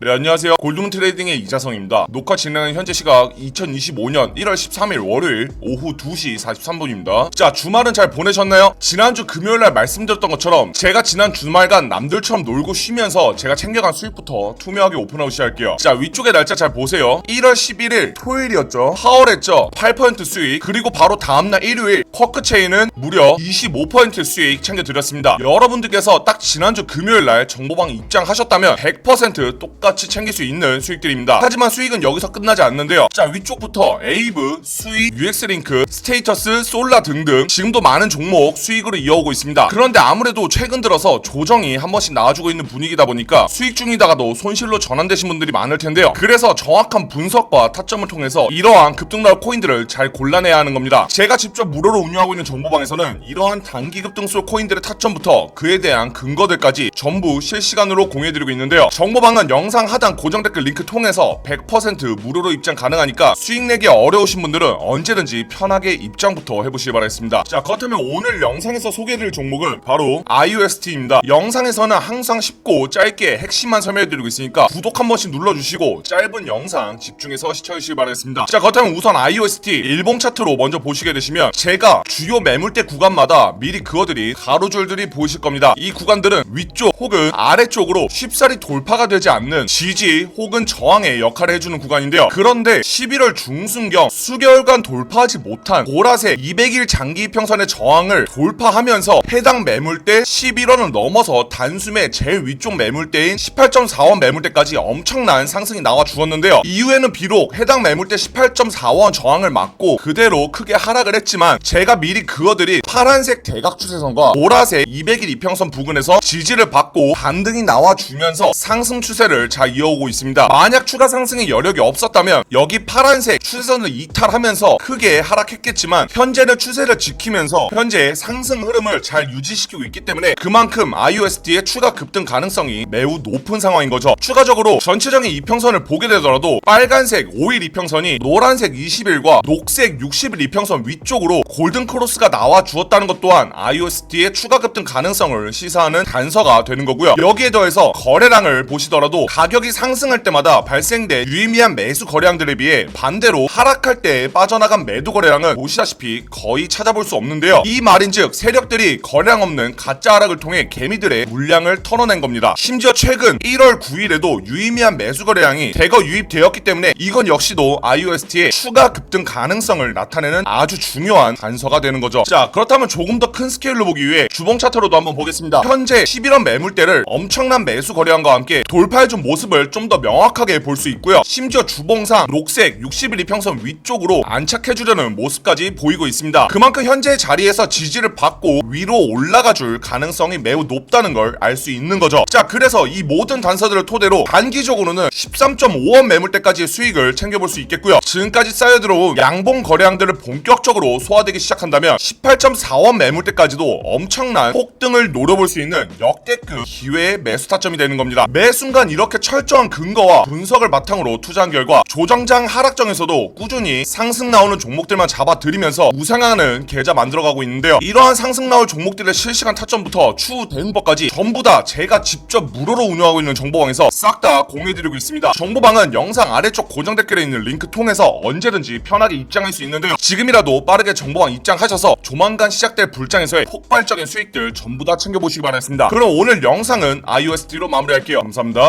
네, 안녕하세요. 골드문 트레이딩의 이자성입니다. 녹화 진행은 현재 시각 2025년 1월 13일 월요일 오후 2시 43분입니다. 자, 주말은 잘 보내셨나요? 지난주 금요일 날 말씀드렸던 것처럼 제가 지난 주말간 남들처럼 놀고 쉬면서 제가 챙겨간 수익부터 투명하게 오픈하고 시작할게요. 자, 위쪽에 날짜 잘 보세요. 1월 11일 토요일이었죠. 파월했죠. 8% 수익. 그리고 바로 다음날 일요일 쿼크 체인은 무려 25% 수익 챙겨드렸습니다. 여러분들께서 딱 지난주 금요일 날 정보방 입장하셨다면 100% 똑같 이 챙길 수 있는 수익들입니다. 하지만 수익은 여기서 끝나지 않는데요. 자 위쪽부터 에이브, 수익, UX링크, 스테이터스, 솔라 등등 지금도 많은 종목 수익으로 이어오고 있습니다. 그런데 아무래도 최근 들어서 조정이 한 번씩 나와주고 있는 분위기다 보니까 수익 중이다가도 손실로 전환되신 분들이 많을 텐데요. 그래서 정확한 분석과 타점을 통해서 이러한 급등 나올 코인들을 잘 골라내야 하는 겁니다. 제가 직접 무료로 운영하고 있는 정보방에서는 이러한 단기 급등수 코인들의 타점부터 그에 대한 근거들까지 전부 실시간으로 공유해드리고 있는데요. 정보방은 영상 하단 고정 댓글 링크 통해서 100% 무료로 입장 가능하니까 수익 내기 어려우신 분들은 언제든지 편하게 입장부터 해보시기 바라겠습니다. 자 그렇다면 오늘 영상에서 소개해드릴 종목은 바로 IOST입니다. 영상에서는 항상 쉽고 짧게 핵심만 설명해드리고 있으니까 구독 한 번씩 눌러주시고 짧은 영상 집중해서 시청해주시기 바라겠습니다. 자 그렇다면 우선 IOST 일봉 차트로 먼저 보시게 되시면 제가 주요 매물대 구간마다 미리 그어들이 가로줄들이 보이실 겁니다. 이 구간들은 위쪽 혹은 아래쪽으로 쉽사리 돌파가 되지 않는 지지 혹은 저항의 역할을 해주는 구간인데요. 그런데 11월 중순경 수개월간 돌파하지 못한 보라색 200일 장기 이평선의 저항을 돌파하면서 해당 매물대 11원을 넘어서 단숨에 제일 위쪽 매물대인 18.4원 매물대까지 엄청난 상승이 나와 주었는데요. 이후에는 비록 해당 매물대 18.4원 저항을 맞고 그대로 크게 하락을 했지만 제가 미리 그어들이 파란색 대각 추세선과 보라색 200일 이평선 부근에서 지지를 받고 반등이 나와 주면서 상승 추세를 잘 이어오고 있습니다. 만약 추가 상승의 여력이 없었다면 여기 파란색 추세선을 이탈하면서 크게 하락했겠지만 현재는 추세를 지키면서 현재 상승 흐름을 잘 유지시키고 있기 때문에 그만큼 IOSD의 추가 급등 가능성이 매우 높은 상황인 거죠. 추가적으로 전체적인 이평선을 보게 되더라도 빨간색 5일 이평선이 노란색 20일과 녹색 60일 이평선 위쪽으로 골든 크로스가 나와 주었다는 것 또한 IOSD의 추가 급등 가능성을 시사하는 단서가 되는 거고요. 여기에 더해서 거래량을 보시더라도 가 격이 상승할 때마다 발생된 유의미한 매수 거래량들에 비해 반대로 하락할 때 빠져나간 매도 거래량은 보시다시피 거의 찾아볼 수 없는데요. 이 말인즉 세력들이 거래량 없는 가짜 하락을 통해 개미들의 물량을 털어낸 겁니다. 심지어 최근 1월 9일에도 유의미한 매수 거래량이 대거 유입되었기 때문에 이건 역시도 IOST의 추가 급등 가능성을 나타내는 아주 중요한 단서가 되는 거죠. 자 그렇다면 조금 더 큰 스케일로 보기 위해 주봉 차트로도 한번 보겠습니다. 현재 11원 매물대를 엄청난 매수 거래량과 함께 돌파해 준 모습을 좀 더 명확하게 볼 수 있고요. 심지어 주봉상 녹색 60일 이평선 위쪽으로 안착해주려는 모습까지 보이고 있습니다. 그만큼 현재 자리에서 지지를 받고 위로 올라가 줄 가능성이 매우 높다는 걸 알 수 있는 거죠. 자 그래서 이 모든 단서들을 토대로 단기적으로는 13.5원 매물대까지의 수익을 챙겨볼 수 있겠고요. 지금까지 쌓여 들어온 양봉 거래량들을 본격적으로 소화되기 시작한다면 18.4원 매물대까지도 엄청난 폭등을 노려볼 수 있는 역대급 기회의 매수 타점이 되는 겁니다. 매 순간 이렇게 철저한 근거와 분석을 바탕으로 투자한 결과 조정장 하락정에서도 꾸준히 상승 나오는 종목들만 잡아들이면서 우상하는 계좌 만들어가고 있는데요. 이러한 상승 나올 종목들의 실시간 타점부터 추후 대응법까지 전부 다 제가 직접 무료로 운영하고 있는 정보방에서 싹 다 공유해드리고 있습니다. 정보방은 영상 아래쪽 고정 댓글에 있는 링크 통해서 언제든지 편하게 입장할 수 있는데요. 지금이라도 빠르게 정보방 입장하셔서 조만간 시작될 불장에서의 폭발적인 수익들 전부 다 챙겨보시기 바라겠습니다. 그럼 오늘 영상은 iOSD로 마무리할게요. 감사합니다.